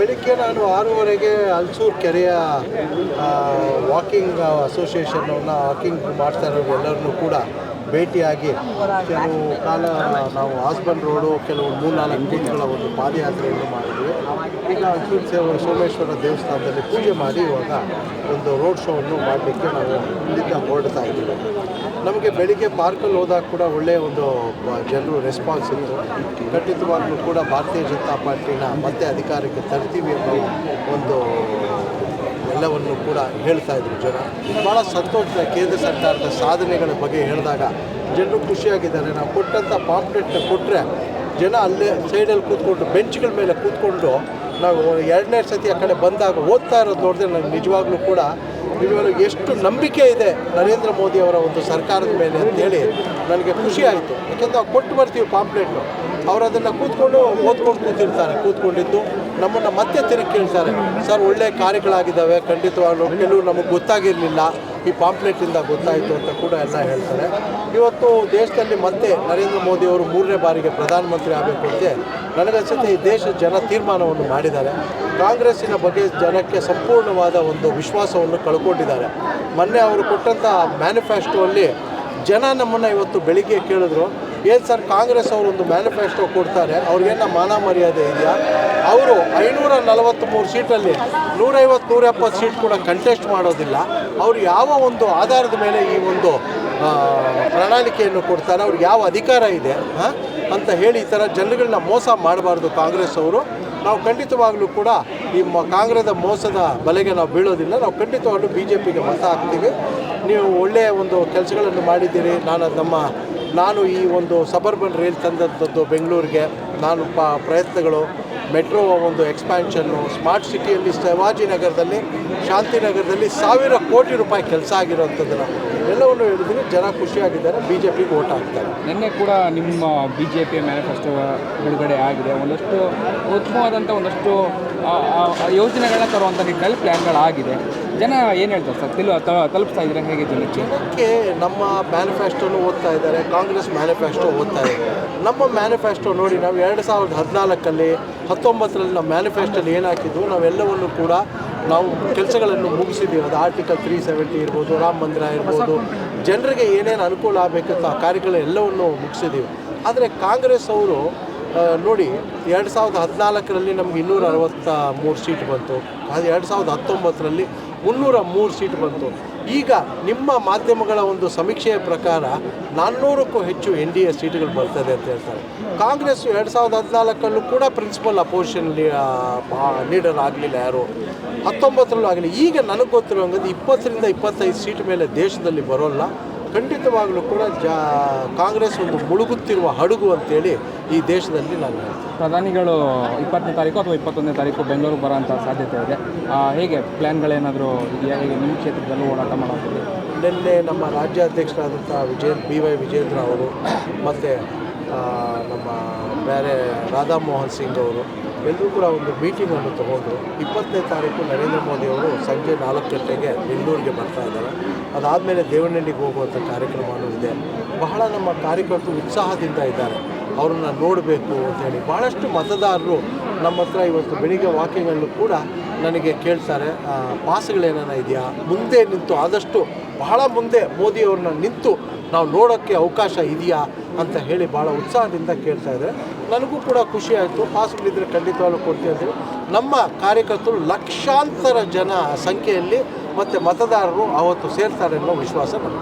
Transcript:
ಬೆಳಿಗ್ಗೆ ನಾನು ಆರೂವರೆಗೆ ಹಲ್ಸೂರು ಕೆರೆಯ ವಾಕಿಂಗ್ ಅಸೋಸಿಯೇಷನ್ನ ವಾಕಿಂಗ್ ಮಾಡ್ತಾ ಇರೋರು ಎಲ್ಲರನ್ನೂ ಕೂಡ ಭೇಟಿಯಾಗಿ ಕೆಲವು ಕಾಲ ನಾವು ಹಾಸ್ಬನ್ ರೋಡು ಕೆಲವು ಮೂರ್ನಾಲ್ಕು ದಿನಗಳ ಒಂದು ಪಾದಯಾತ್ರೆಯನ್ನು ಮಾಡಿದ್ವಿ. ಈಗ ಸೇವ ಸೋಮೇಶ್ವರ ದೇವಸ್ಥಾನದಲ್ಲಿ ಪೂಜೆ ಮಾಡಿ ಇವಾಗ ಒಂದು ರೋಡ್ ಶೋವನ್ನು ಮಾಡಲಿಕ್ಕೆ ನಾವು ಇಲ್ಲಿಂದ ಹೊರಡ್ತಾ ಇದ್ದೀವಿ. ನಮಗೆ ಬೆಳಿಗ್ಗೆ ಪಾರ್ಕಲ್ಲಿ ಹೋದಾಗ ಕೂಡ ಒಳ್ಳೆಯ ಒಂದು ಜನರು ರೆಸ್ಪಾನ್ಸ್ ಇತ್ತು. ಖಂಡಿತವಾಗ್ಲೂ ಕೂಡ ಭಾರತೀಯ ಜನತಾ ಪಾರ್ಟಿನ ಮತ್ತೆ ಅಧಿಕಾರಕ್ಕೆ ತರ್ತೀವಿ ಅನ್ನೋ ಕೂಡ ಹೇಳ್ತಾ ಇದ್ರು ಜನ. ಭಾಳ ಸಂತೋಷ ಕೇಂದ್ರ ಸರ್ಕಾರದ ಸಾಧನೆಗಳ ಬಗ್ಗೆ ಹೇಳಿದಾಗ ಜನರು ಖುಷಿಯಾಗಿದ್ದಾರೆ. ನಾವು ಕೊಟ್ಟಂಥ ಪಾಂಪ್ಲೆಟ್ನ ಕೊಟ್ಟರೆ ಜನ ಅಲ್ಲೇ ಸೈಡಲ್ಲಿ ಕೂತ್ಕೊಂಡು ಬೆಂಚ್ಗಳ ಮೇಲೆ ಕೂತ್ಕೊಂಡು ನಾವು ಎರಡನೇ ಸತಿ ಆ ಕಡೆ ಬಂದಾಗ ಓದ್ತಾ ಇರೋದು ನೋಡಿದ್ರೆ ನನಗೆ ನಿಜವಾಗ್ಲೂ ಕೂಡ ನಿಜವಾಗ್ಲೂ ಎಷ್ಟು ನಂಬಿಕೆ ಇದೆ ನರೇಂದ್ರ ಮೋದಿ ಅವರ ಒಂದು ಸರ್ಕಾರದ ಮೇಲೆ ಅಂತೇಳಿ ನನಗೆ ಖುಷಿ ಆಯಿತು. ಯಾಕೆಂದ್ರೆ ನಾವು ಕೊಟ್ಟು ಬರ್ತೀವಿ ಪಾಂಪ್ಲೆಟ್ನು ಅವರು ಅದನ್ನು ಕೂತ್ಕೊಂಡು ಓದ್ಕೊಂಡು ಕೂತಿರ್ತಾರೆ, ಕೂತ್ಕೊಂಡಿದ್ದು. ನಮ್ಮನ್ನು ಮತ್ತೆ ತಿರುಗಿ ಕೇಳ್ತಾರೆ. ಸರ್, ಒಳ್ಳೆ ಕಾರ್ಯಗಳಾಗಿದ್ದಾವೆ, ಖಂಡಿತವಾಗ್ಲೂ ಕೆಲವು ನಮಗೆ ಗೊತ್ತಾಗಿರಲಿಲ್ಲ. ಈ ಪಾಂಪ್ಲೆಟಿಂದ ಗೊತ್ತಾಯಿತು ಅಂತ ಕೂಡ ಎಲ್ಲ ಹೇಳ್ತಾರೆ. ಇವತ್ತು ದೇಶದಲ್ಲಿ ಮತ್ತೆ ನರೇಂದ್ರ ಮೋದಿ ಅವರು ಮೂರನೇ ಬಾರಿಗೆ ಪ್ರಧಾನಮಂತ್ರಿ ಆಗಬೇಕು ಅಂತ ನನಗನ್ಸುತ್ತೆ ಈ ದೇಶದ ಜನ ತೀರ್ಮಾನವನ್ನು ಮಾಡಿದ್ದಾರೆ. ಕಾಂಗ್ರೆಸ್ಸಿನ ಬಗ್ಗೆ ಜನಕ್ಕೆ ಸಂಪೂರ್ಣವಾದ ಒಂದು ವಿಶ್ವಾಸವನ್ನು ಕಳ್ಕೊಂಡಿದ್ದಾರೆ. ಮೊನ್ನೆ ಅವರು ಕೊಟ್ಟಂಥ ಮ್ಯಾನಿಫೆಸ್ಟೋಲ್ಲಿ ಜನ ನಮ್ಮನ್ನು ಇವತ್ತು ಬೆಳಿಗ್ಗೆ ಕೇಳಿದ್ರು. ಏನು ಸರ್, ಕಾಂಗ್ರೆಸ್ ಅವರು ಒಂದು ಮ್ಯಾನಿಫೆಸ್ಟೋ ಕೊಡ್ತಾರೆ ಅವ್ರಿಗೇನ ಮಾನ ಮರ್ಯಾದೆ ಇದೆಯಾ? ಅವರು ಐನೂರ ನಲವತ್ತ್ಮೂರು ಸೀಟಲ್ಲಿ ನೂರೈವತ್ತು ನೂರ ಎಪ್ಪತ್ತು ಸೀಟ್ ಕೂಡ ಕಂಟೆಸ್ಟ್ ಮಾಡೋದಿಲ್ಲ. ಅವರು ಯಾವ ಒಂದು ಆಧಾರದ ಮೇಲೆ ಈ ಒಂದು ಪ್ರಣಾಳಿಕೆಯನ್ನು ಕೊಡ್ತಾರೆ, ಅವ್ರಿಗೆ ಯಾವ ಅಧಿಕಾರ ಇದೆ ಅಂತ ಹೇಳಿ ಈ ಥರ ಜನಗಳನ್ನ ಮೋಸ ಮಾಡಬಾರ್ದು ಕಾಂಗ್ರೆಸ್ ಅವರು. ನಾವು ಖಂಡಿತವಾಗಲೂ ಕೂಡ ಈ ಮ ಕಾಂಗ್ರೆಸ್ ಮೋಸದ ಬಲೆಗೆ ನಾವು ಬೀಳೋದಿಲ್ಲ. ನಾವು ಖಂಡಿತವಾಗ್ಲೂ ಬಿ ಜೆ ಪಿಗೆ ಮತ ಹಾಕ್ತೀವಿ. ನೀವು ಒಳ್ಳೆಯ ಒಂದು ಕೆಲಸಗಳನ್ನು ಮಾಡಿದ್ದೀರಿ. ನಾನು ನಮ್ಮ ನಾನು ಈ ಒಂದು ಸಬರ್ಬನ್ ರೈಲ್ ತಂದದ್ದು ಬೆಂಗಳೂರಿಗೆ. ನಾನು ಪ ಪ್ರಯತ್ನಗಳು ಮೆಟ್ರೋ ಒಂದು ಎಕ್ಸ್ಪ್ಯಾನ್ಷನ್ನು ಸ್ಮಾರ್ಟ್ ಸಿಟಿಯಲ್ಲಿ ಶಿವಾಜಿನಗರದಲ್ಲಿ ಶಾಂತಿನಗರದಲ್ಲಿ ಸಾವಿರ ಕೋಟಿ ರೂಪಾಯಿ ಕೆಲಸ ಆಗಿರೋಂಥದ್ದನ್ನು ಎಲ್ಲವನ್ನು ಹೇಳಿದ್ರೆ ಜನ ಖುಷಿಯಾಗಿದ್ದಾರೆ ಬಿ ಜೆ ಪಿಗೆ ಓಟ್ ಹಾಕ್ತಾರೆ. ನಿನ್ನೆ ಕೂಡ ನಿಮ್ಮ ಬಿ ಜೆ ಪಿ ಮ್ಯಾನಿಫೆಸ್ಟೋ ಬಿಡುಗಡೆ ಆಗಿದೆ. ಒಂದಷ್ಟು ಉತ್ತಮವಾದಂಥ ಒಂದಷ್ಟು ಯೋಜನೆಗಳನ್ನ ತರುವಂಥ ನಿಟ್ಟಿನಲ್ಲಿ ಪ್ಲ್ಯಾನ್ಗಳಾಗಿದೆ ಜನ ಏನು ಹೇಳ್ತಾರೆ ಸರ್? ತಿಳು ತ- ತಲುಪಿಸ್ತಾ ಇದ್ದಾರೆ ಹೇಗೆ ಜನಕ್ಕೆ? ಜನಕ್ಕೆ ನಮ್ಮ ಮ್ಯಾನಿಫೆಸ್ಟೋನು ಓದ್ತಾ ಇದ್ದಾರೆ ಕಾಂಗ್ರೆಸ್ ಮ್ಯಾನಿಫೆಸ್ಟೋ ಓದ್ತಾ ಇದ್ದಾರೆ ನಮ್ಮ ಮ್ಯಾನಿಫೆಸ್ಟೋ ನೋಡಿ ನಾವು ಎರಡು ಸಾವಿರದ ಹದಿನಾಲ್ಕಲ್ಲಿ, ಹತ್ತೊಂಬತ್ತರಲ್ಲಿ ನಮ್ಮ ಮ್ಯಾನಿಫೆಸ್ಟೋಲ್ಲಿ ಏನು ಹಾಕಿದ್ವು ನಾವೆಲ್ಲವನ್ನು ಕೂಡ ನಾವು ಕೆಲಸಗಳನ್ನು ಮುಗಿಸಿದ್ದೀವಿ. ಅದು ಆರ್ಟಿಕಲ್ ತ್ರೀ ಸೆವೆಂಟಿ ಇರ್ಬೋದು, ರಾಮ ಮಂದಿರ ಇರ್ಬೋದು. ಜನರಿಗೆ ಏನೇನು ಅನುಕೂಲ ಆಗಬೇಕಂತ ಆ ಕಾರ್ಯಗಳೆಲ್ಲವನ್ನು ಮುಗಿಸಿದ್ದೀವಿ. ಆದರೆ ಕಾಂಗ್ರೆಸ್ ಅವರು ನೋಡಿ, ಎರಡು ಸಾವಿರದ ಹದಿನಾಲ್ಕರಲ್ಲಿ ನಮ್ಗೆ ಇನ್ನೂರ ಅರವತ್ತ ಮೂರು ಸೀಟ್ ಬಂತು. ಅದು ಎರಡು ಸಾವಿರದ ಹತ್ತೊಂಬತ್ತರಲ್ಲಿ ಮುನ್ನೂರ ಮೂರು ಸೀಟ್ ಬಂತು. ಈಗ ನಿಮ್ಮ ಮಾಧ್ಯಮಗಳ ಒಂದು ಸಮೀಕ್ಷೆಯ ಪ್ರಕಾರ ನಾನ್ನೂರಕ್ಕೂ ಹೆಚ್ಚು ಎನ್ ಡಿ ಎ ಸೀಟುಗಳು ಬರ್ತದೆ ಅಂತ ಹೇಳ್ತಾರೆ. ಕಾಂಗ್ರೆಸ್ ಎರಡು ಸಾವಿರದ ಹದಿನಾಲ್ಕಲ್ಲೂ ಕೂಡ ಪ್ರಿನ್ಸಿಪಲ್ ಅಪೋಸಿಷನ್ ಲೀಡರ್ ಆಗಲಿಲ್ಲ ಯಾರು? ಹತ್ತೊಂಬತ್ತರಲ್ಲೂ ಆಗಲಿ ಈಗ ನನಗೆ ಗೊತ್ತಿರೋ ಗೊತ್ತಿರೋಂಗದು ಇಪ್ಪತ್ತರಿಂದ ಇಪ್ಪತ್ತೈದು ಸೀಟ್ ಮೇಲೆ ದೇಶದಲ್ಲಿ ಬರೋಲ್ಲ. ಖಂಡಿತವಾಗಲೂ ಕೂಡ ಜಾ ಕಾಂಗ್ರೆಸ್ ಒಂದು ಮುಳುಗುತ್ತಿರುವ ಹಡಗು ಅಂತೇಳಿ ಈ ದೇಶದಲ್ಲಿ ನಾನು ಹೇಳ್ತೀನಿ. ಪ್ರಧಾನಿಗಳು ಇಪ್ಪತ್ತನೇ ತಾರೀಕು ಅಥವಾ ಇಪ್ಪತ್ತೊಂದನೇ ತಾರೀಕು ಬೆಂಗಳೂರಿಗೆ ಬರೋಂಥ ಸಾಧ್ಯತೆ ಇದೆ. ಹೇಗೆ ಪ್ಲ್ಯಾನ್ಗಳೇನಾದರೂ ಇದೆಯಾ? ಹೇಗೆ ನಿಮ್ಮ ಕ್ಷೇತ್ರದಲ್ಲೂ ಓಡಾಟ ಮಾಡೋದು ನಿನ್ನೆ ನಮ್ಮ ರಾಜ್ಯಾಧ್ಯಕ್ಷರಾದಂಥ ವಿಜಯ ಬಿ ವೈ ವಿಜೇಂದ್ರ ಅವರು ಮತ್ತು ನಮ್ಮ ಬೇರೆ ರಾಧಾ ಮೋಹನ್ ಸಿಂಗ್ ಅವರು ಎಲ್ಲರೂ ಕೂಡ ಒಂದು ಮೀಟಿಂಗನ್ನು ತಗೊಂಡು ಇಪ್ಪತ್ತನೇ ತಾರೀಕು ನರೇಂದ್ರ ಮೋದಿ ಅವರು ಸಂಜೆ ನಾಲ್ಕು ಗಂಟೆಗೆ ಬೆಂಗಳೂರಿಗೆ ಬರ್ತಾ ಇದ್ದಾರೆ. ಅದಾದಮೇಲೆ ದೇವನಹಳ್ಳಿಗೆ ಹೋಗುವಂಥ ಕಾರ್ಯಕ್ರಮವೂ ಇದೆ. ಬಹಳ ನಮ್ಮ ಕಾರ್ಯಕರ್ತರು ಉತ್ಸಾಹದಿಂದ ಇದ್ದಾರೆ. ಅವ್ರನ್ನ ನೋಡಬೇಕು ಅಂತೇಳಿ ಭಾಳಷ್ಟು ಮತದಾರರು ನಮ್ಮ ಹತ್ರ ಇವತ್ತು ಬೆಳಿಗ್ಗೆ ವಾಕಿಂಗಲ್ಲೂ ಕೂಡ ನನಗೆ ಕೇಳ್ತಾರೆ. ಪಾಸ್ಗಳೇನಾನ ಇದೆಯಾ? ಮುಂದೆ ನಿಂತು ಆದಷ್ಟು ಬಹಳ ಮುಂದೆ ಮೋದಿಯವ್ರನ್ನ ನಿಂತು ನಾವು ನೋಡೋಕ್ಕೆ ಅವಕಾಶ ಇದೆಯಾ? ಅಂತ ಹೇಳಿ ಭಾಳ ಉತ್ಸಾಹದಿಂದ ಕೇಳ್ತಾ ಇದ್ದಾರೆ. ನನಗೂ ಕೂಡ ಖುಷಿ ಆಯಿತು. ಇದ್ದರೆ ಖಂಡಿತವಾಗ್ಲೂ ಕೊಡ್ತೀವಿ ಅಂತೇಳಿ ನಮ್ಮ ಕಾರ್ಯಕರ್ತರು ಲಕ್ಷಾಂತರ ಜನ ಸಂಖ್ಯೆಯಲ್ಲಿ ಮತ್ತು ಮತದಾರರು ಅವತ್ತು ಸೇರ್ತಾರೆ ಅನ್ನೋ ವಿಶ್ವಾಸ ನಮಗೆ.